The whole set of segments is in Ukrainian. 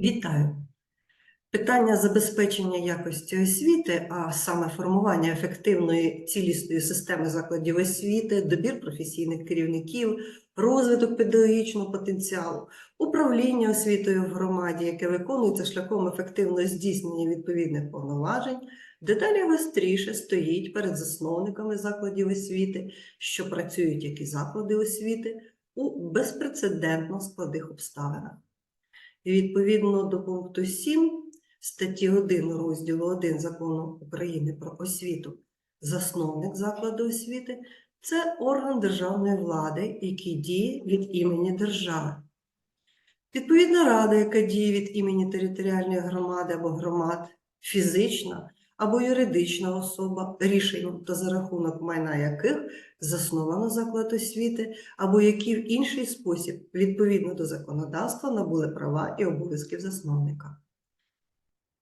Вітаю! Питання забезпечення якості освіти, а саме формування ефективної цілісної системи закладів освіти, добір професійних керівників, розвиток педагогічного потенціалу, управління освітою в громаді, яке виконується шляхом ефективного здійснення відповідних повноважень, дедалі гостріше стоїть перед засновниками закладів освіти, що працюють як і заклади освіти у безпрецедентно складних обставинах. Відповідно до пункту 7 статті 1 розділу 1 Закону України про освіту, засновник закладу освіти це орган державної влади, який діє від імені держави. Відповідна рада, яка діє від імені територіальної громади або громад, фізична або юридична особа, рішенням та за рахунок майна яких засновано заклад освіти, або які в інший спосіб, відповідно до законодавства, набули права і обов'язків засновника.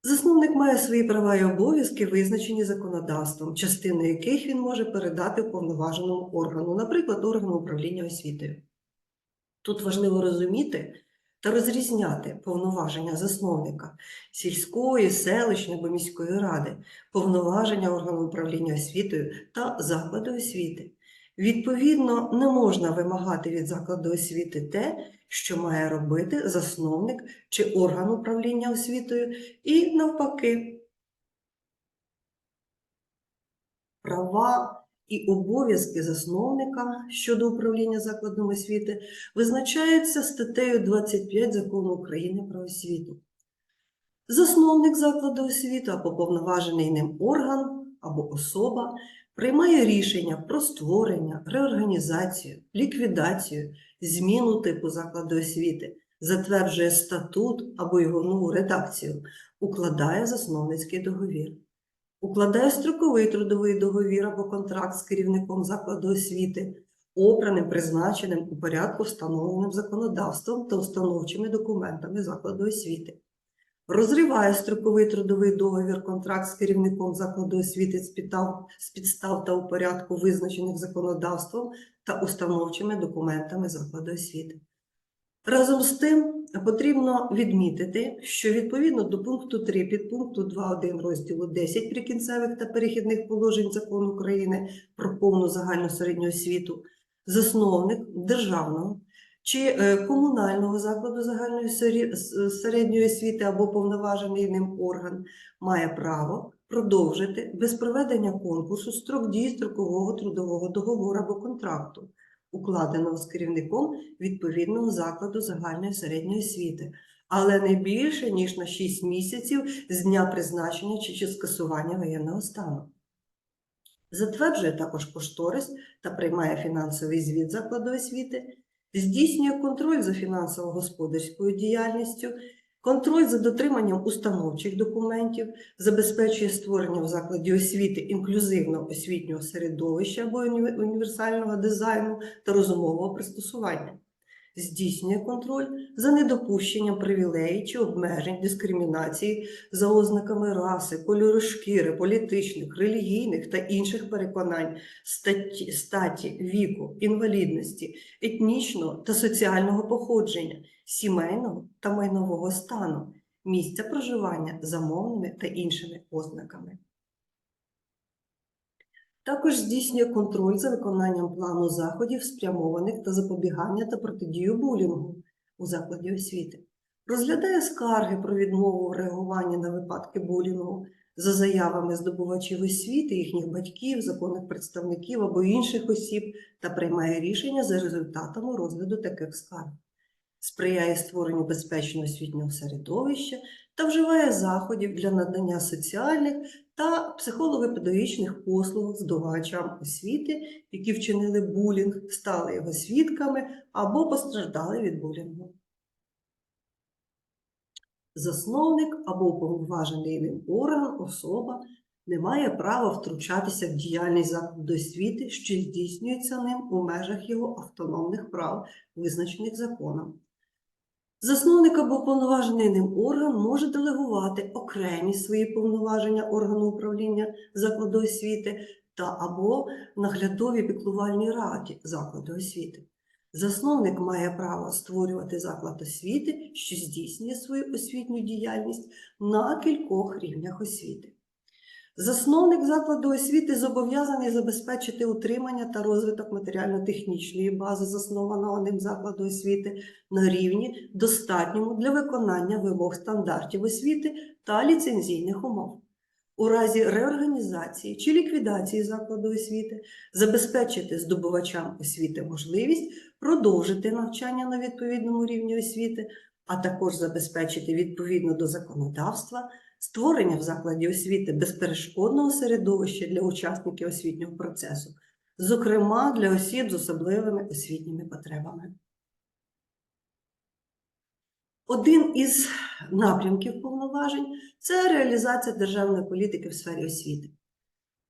Засновник має свої права і обов'язки, визначені законодавством, частину яких він може передати уповноваженому органу, наприклад, органу управління освітою. Тут важливо розуміти та розрізняти повноваження засновника сільської, селищної або міської ради, повноваження органу управління освітою та закладу освіти. Відповідно, не можна вимагати від закладу освіти те, що має робити засновник чи орган управління освітою, і навпаки. Права і обов'язки засновника щодо управління закладом освіти визначаються статтею 25 Закону України про освіту. Засновник закладу освіти або повноважений ним орган або особа приймає рішення про створення, реорганізацію, ліквідацію, зміну типу закладу освіти, затверджує статут або його нову редакцію, укладає засновницький договір. Укладає строковий трудовий договір або контракт з керівником закладу освіти, обраним, призначеним у порядку, встановленим законодавством та установчими документами закладу освіти. Розриває строковий трудовий договір, контракт з керівником закладу освіти з підстав, та у порядку, визначених законодавством та установчими документами закладу освіти. Разом з тим потрібно відмітити, що відповідно до пункту 3 підпункту 2.1 розділу 10 прикінцевих та перехідних положень Закону України про повну загальну середню освіту, засновник державного чи е, комунального закладу загальної середньої освіти або повноважений ним орган має право продовжити без проведення конкурсу строк дії строкового трудового договору або контракту, укладеного з керівником відповідного закладу загальної середньої освіти, але не більше ніж на 6 місяців з дня призначення чи, скасування воєнного стану. Затверджує також кошторис та приймає фінансовий звіт закладу освіти, здійснює контроль за фінансово-господарською діяльністю, контроль за дотриманням установчих документів, забезпечує створення в закладі освіти інклюзивного освітнього середовища або універсального дизайну та розумового пристосування. Здійснює контроль за недопущенням привілеїв чи обмежень дискримінації за ознаками раси, кольору шкіри, політичних, релігійних та інших переконань, статі, статі, віку, інвалідності, етнічного та соціального походження, сімейного та майнового стану, місця проживання за мовними та іншими ознаками. Також здійснює контроль за виконанням плану заходів, спрямованих та запобігання та протидію булінгу у закладі освіти. Розглядає скарги про відмову в реагуванні на випадки булінгу за заявами здобувачів освіти, їхніх батьків, законних представників або інших осіб та приймає рішення за результатами розгляду таких скарг. Сприяє створенню безпечного освітнього середовища та вживає заходів для надання соціальних та психолого-педагогічних послуг здобувачам освіти, які вчинили булінг, стали його свідками або постраждали від булінгу. Засновник або уповноважений ним орган, особа не має права втручатися в діяльність закладу освіти, що здійснюється ним у межах його автономних прав, визначених законом. Засновник або уповноважений ним орган може делегувати окремі свої повноваження органу управління закладу освіти та або наглядовій піклувальній раді закладу освіти. Засновник має право створювати заклад освіти, що здійснює свою освітню діяльність на кількох рівнях освіти. Засновник закладу освіти зобов'язаний забезпечити утримання та розвиток матеріально-технічної бази заснованого ним закладу освіти на рівні, достатньому для виконання вимог стандартів освіти та ліцензійних умов. У разі реорганізації чи ліквідації закладу освіти забезпечити здобувачам освіти можливість продовжити навчання на відповідному рівні освіти, а також забезпечити відповідно до законодавства створення в закладі освіти безперешкодного середовища для учасників освітнього процесу, зокрема для осіб з особливими освітніми потребами. Один із напрямків повноважень це реалізація державної політики в сфері освіти.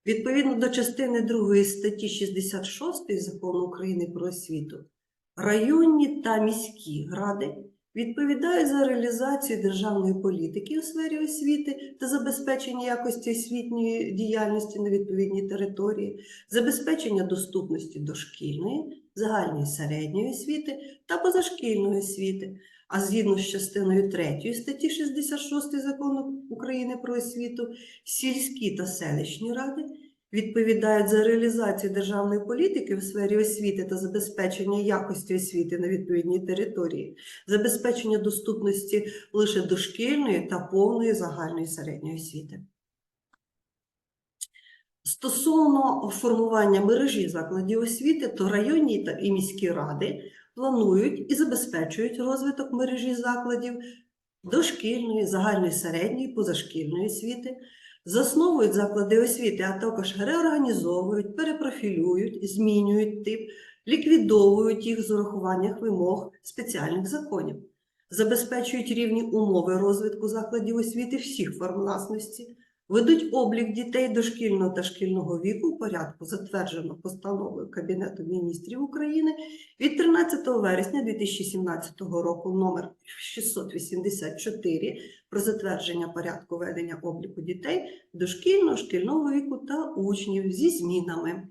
Відповідно до частини 2 статті 66 Закону України про освіту, районні та міські ради відповідають за реалізацію державної політики у сфері освіти та забезпечення якості освітньої діяльності на відповідній території, забезпечення доступності дошкільної, загальної середньої освіти та позашкільної освіти. А згідно з частиною 3 статті 66 Закону України про освіту, сільські та селищні ради відповідають за реалізацію державної політики в сфері освіти та забезпечення якості освіти на відповідній території, забезпечення доступності лише дошкільної та повної загальної середньої освіти. Стосовно формування мережі закладів освіти, то районні та і міські ради планують і забезпечують розвиток мережі закладів дошкільної, загальної середньої, позашкільної освіти, засновують заклади освіти, а також реорганізовують, перепрофілюють, змінюють тип, ліквідовують їх з урахуванням вимог спеціальних законів, забезпечують рівні умови розвитку закладів освіти всіх форм власності, ведуть облік дітей дошкільного та шкільного віку у порядку, затверджено постановою Кабінету міністрів України від 13 вересня 2017 року номер 684 про затвердження порядку ведення обліку дітей дошкільного, шкільного віку та учнів зі змінами.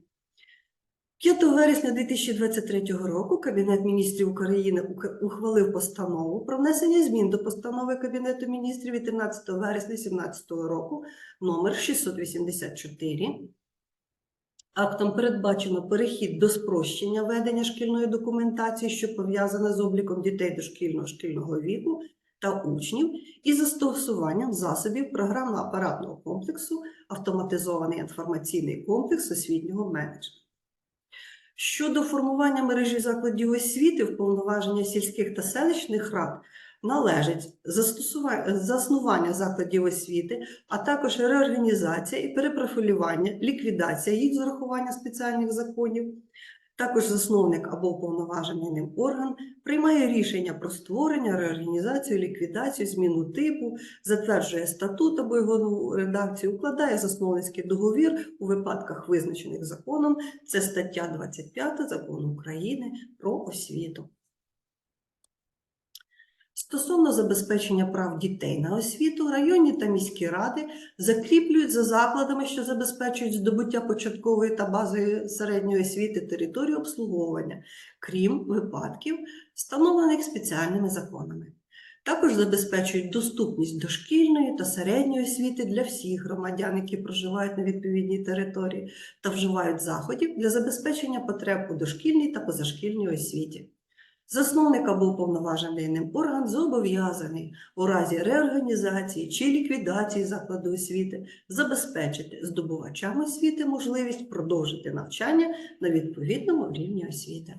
5 вересня 2023 року Кабінет міністрів України ухвалив постанову про внесення змін до постанови Кабінету міністрів від 13 вересня 2017 року номер 684. Актом передбачено перехід до спрощення ведення шкільної документації, що пов'язана з обліком дітей дошкільного шкільного віку та учнів, і застосуванням засобів програмно-апаратного комплексу автоматизований інформаційний комплекс освітнього менеджменту. Щодо формування мережі закладів освіти, вповноваження сільських та селищних рад належить заснування закладів освіти, а також реорганізація і перепрофілювання, ліквідація їх з урахування спеціальних законів. Також засновник або уповноважений ним орган приймає рішення про створення, реорганізацію, ліквідацію, зміну типу, затверджує статут або його редакцію, укладає засновницький договір у випадках, визначених законом. Це стаття 25 Закону України про освіту. Стосовно забезпечення прав дітей на освіту, районні та міські ради закріплюють за закладами, що забезпечують здобуття початкової та базової середньої освіти територію обслуговування, крім випадків, встановлених спеціальними законами. Також забезпечують доступність дошкільної та середньої освіти для всіх громадян, які проживають на відповідній території, та вживають заходів для забезпечення потреб у дошкільній та позашкільній освіті. Засновник або уповноважений ним орган зобов'язаний у разі реорганізації чи ліквідації закладу освіти забезпечити здобувачам освіти можливість продовжити навчання на відповідному рівні освіти.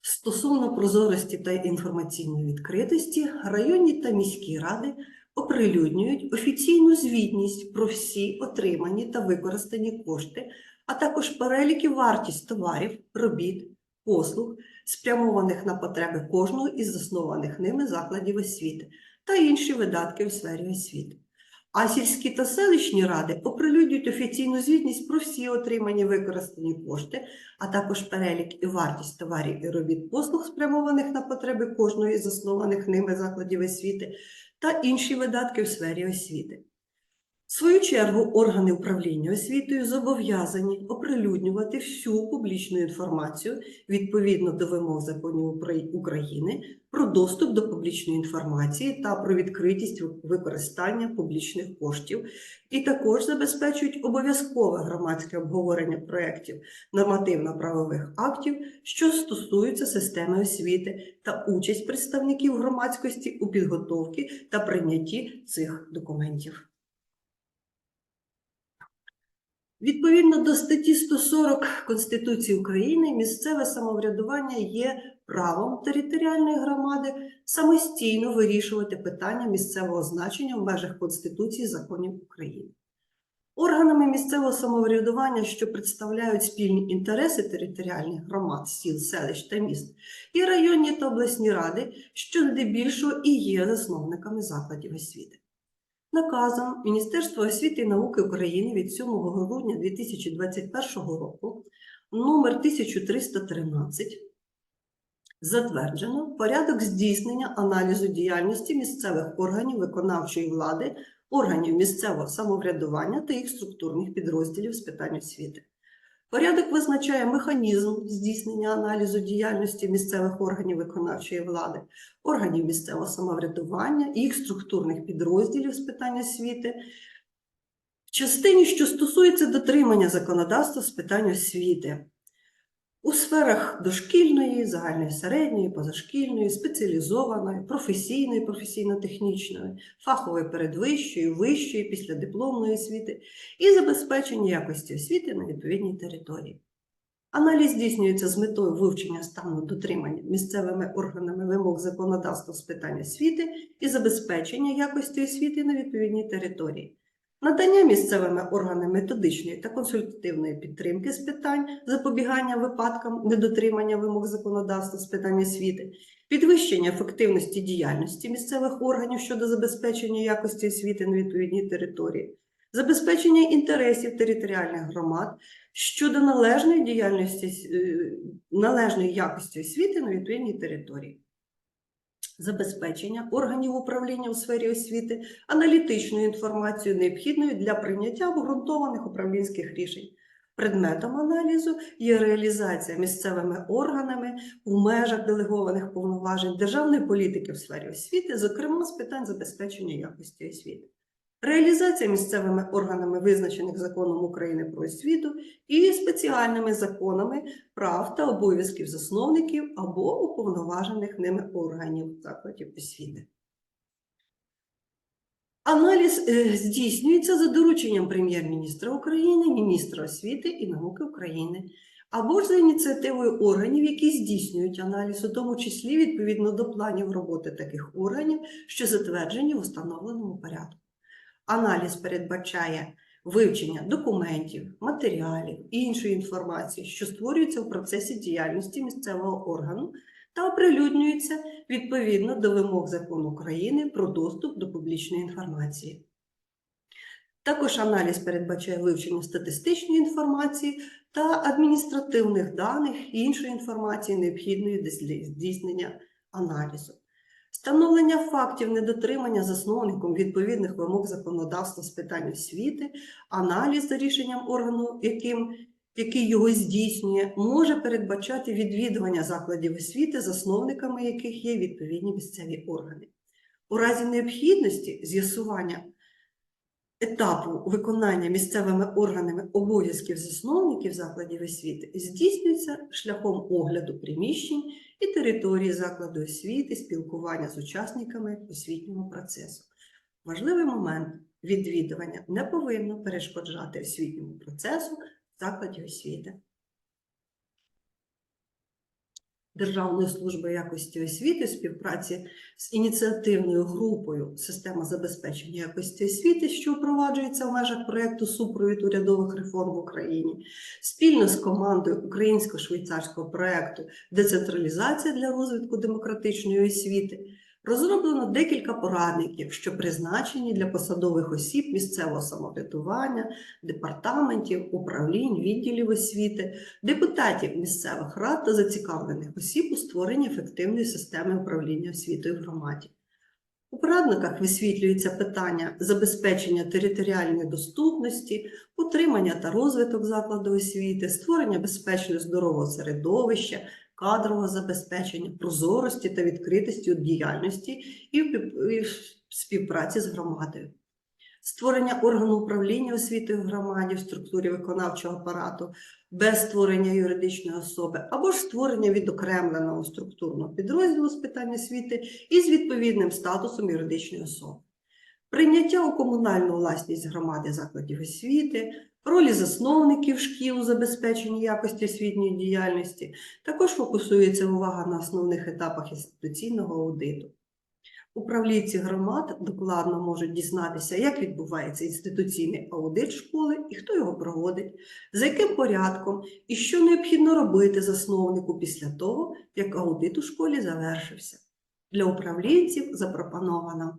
Стосовно прозорості та інформаційної відкритості, районні та міські ради оприлюднюють офіційну звітність про всі отримані та використані кошти, а також перелік і вартість товарів, робіт, послуг, спрямованих на потреби кожного із заснованих ними закладів освіти та інші видатки у сфері освіти. А сільські та селищні ради оприлюднюють офіційну звітність про всі отримані використані кошти, а також перелік і вартість товарів і робіт послуг, спрямованих на потреби кожного із заснованих ними закладів освіти, та інші видатки у сфері освіти. В свою чергу органи управління освітою зобов'язані оприлюднювати всю публічну інформацію відповідно до вимог законів України про доступ до публічної інформації та про відкритість використання публічних коштів, і також забезпечують обов'язкове громадське обговорення проєктів нормативно-правових актів, що стосуються системи освіти, та участь представників громадськості у підготовці та прийнятті цих документів. Відповідно до статті 140 Конституції України, місцеве самоврядування є правом територіальної громади самостійно вирішувати питання місцевого значення в межах Конституції законів України. Органами місцевого самоврядування, що представляють спільні інтереси територіальних громад, сіл, селищ та міст, і районні та обласні ради, що здебільшого і є засновниками закладів освіти. Наказом Міністерства освіти і науки України від 7 грудня 2021 року номер 1313 затверджено порядок здійснення аналізу діяльності місцевих органів виконавчої влади, органів місцевого самоврядування та їх структурних підрозділів з питань освіти. Порядок визначає механізм здійснення аналізу діяльності місцевих органів виконавчої влади, органів місцевого самоврядування їх структурних підрозділів з питань освіти в частині, що стосується дотримання законодавства з питань освіти у сферах дошкільної, загальної середньої, позашкільної, спеціалізованої, професійної, професійно-технічної, фахової передвищої, вищої, післядипломної освіти і забезпечення якості освіти на відповідній території. Аналіз здійснюється з метою вивчення стану дотримання місцевими органами вимог законодавства з питань освіти і забезпечення якості освіти на відповідній території. Надання місцевими органами методичної та консультативної підтримки з питань запобігання випадкам недотримання вимог законодавства з питань освіти, підвищення ефективності діяльності місцевих органів щодо забезпечення якості освіти на відповідній території, забезпечення інтересів територіальних громад щодо належної діяльності е, належної якості освіти на відповідній території. Забезпечення органів управління у сфері освіти аналітичною інформацією, необхідною для прийняття обґрунтованих управлінських рішень. Предметом аналізу є реалізація місцевими органами у межах делегованих повноважень державної політики в сфері освіти, зокрема з питань забезпечення якості освіти. Реалізація місцевими органами визначених законом України про освіту і спеціальними законами прав та обов'язків засновників або уповноважених ними органів закладів освіти. Аналіз е, здійснюється за дорученням прем'єр-міністра України, міністра освіти і науки України, або ж за ініціативою органів, які здійснюють аналіз, у тому числі відповідно до планів роботи таких органів, що затверджені в установленому порядку. Аналіз передбачає вивчення документів, матеріалів і іншої інформації, що створюється у процесі діяльності місцевого органу та оприлюднюється відповідно до вимог закону України про доступ до публічної інформації. Також аналіз передбачає вивчення статистичної інформації та адміністративних даних і іншої інформації, необхідної для здійснення аналізу. Встановлення фактів недотримання засновником відповідних вимог законодавства з питань освіти, аналіз за рішенням органу, яким, який його здійснює, може передбачати відвідування закладів освіти, засновниками яких є відповідні місцеві органи. У разі необхідності з'ясування етапу виконання місцевими органами обов'язків засновників закладів освіти здійснюється шляхом огляду приміщень і території закладу освіти, спілкування з учасниками освітнього процесу. Важливий момент відвідування не повинно перешкоджати освітньому процесу в закладі освіти. Державної служби якості освіти співпраці з ініціативною групою Система забезпечення якості освіти, що впроваджується в межах проєкту супровід урядових реформ в Україні, спільно з командою українсько-швейцарського проєкту Децентралізація для розвитку демократичної освіти. Розроблено декілька порадників, що призначені для посадових осіб місцевого самоврядування, департаментів, управлінь, відділів освіти, депутатів місцевих рад та зацікавлених осіб у створенні ефективної системи управління освітою в громаді. У порадниках висвітлюється питання забезпечення територіальної доступності, утримання та розвиток закладу освіти, створення безпечного здорового середовища, кадрового забезпечення, прозорості та відкритості у діяльності і в співпраці з громадою. Створення органу управління освітою в громаді в структурі виконавчого апарату без створення юридичної особи або ж створення відокремленого структурного підрозділу з питань освіти із відповідним статусом юридичної особи. Прийняття у комунальну власність громади закладів освіти, ролі засновників шкіл у забезпеченні якості освітньої діяльності, також фокусується увага на основних етапах інституційного аудиту. Управлінці громад докладно можуть дізнатися, як відбувається інституційний аудит школи і хто його проводить, за яким порядком і що необхідно робити засновнику після того, як аудит у школі завершився. Для управлінців запропоновано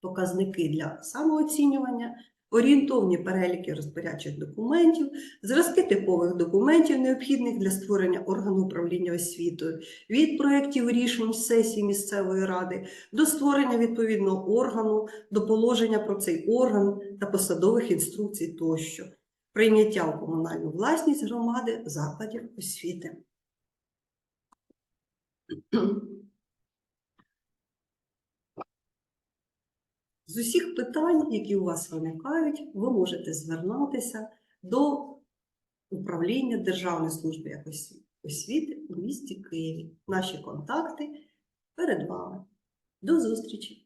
показники для самооцінювання, орієнтовні переліки розпорядчих документів, зразки типових документів, необхідних для створення органу управління освітою, від проєктів рішень сесії місцевої ради до створення відповідного органу, до положення про цей орган та посадових інструкцій тощо, прийняття у комунальну власність громади закладів освіти. З усіх питань, які у вас виникають, ви можете звернутися до управління Державної служби якості освіти у місті Києві. Наші контакти перед вами. До зустрічі!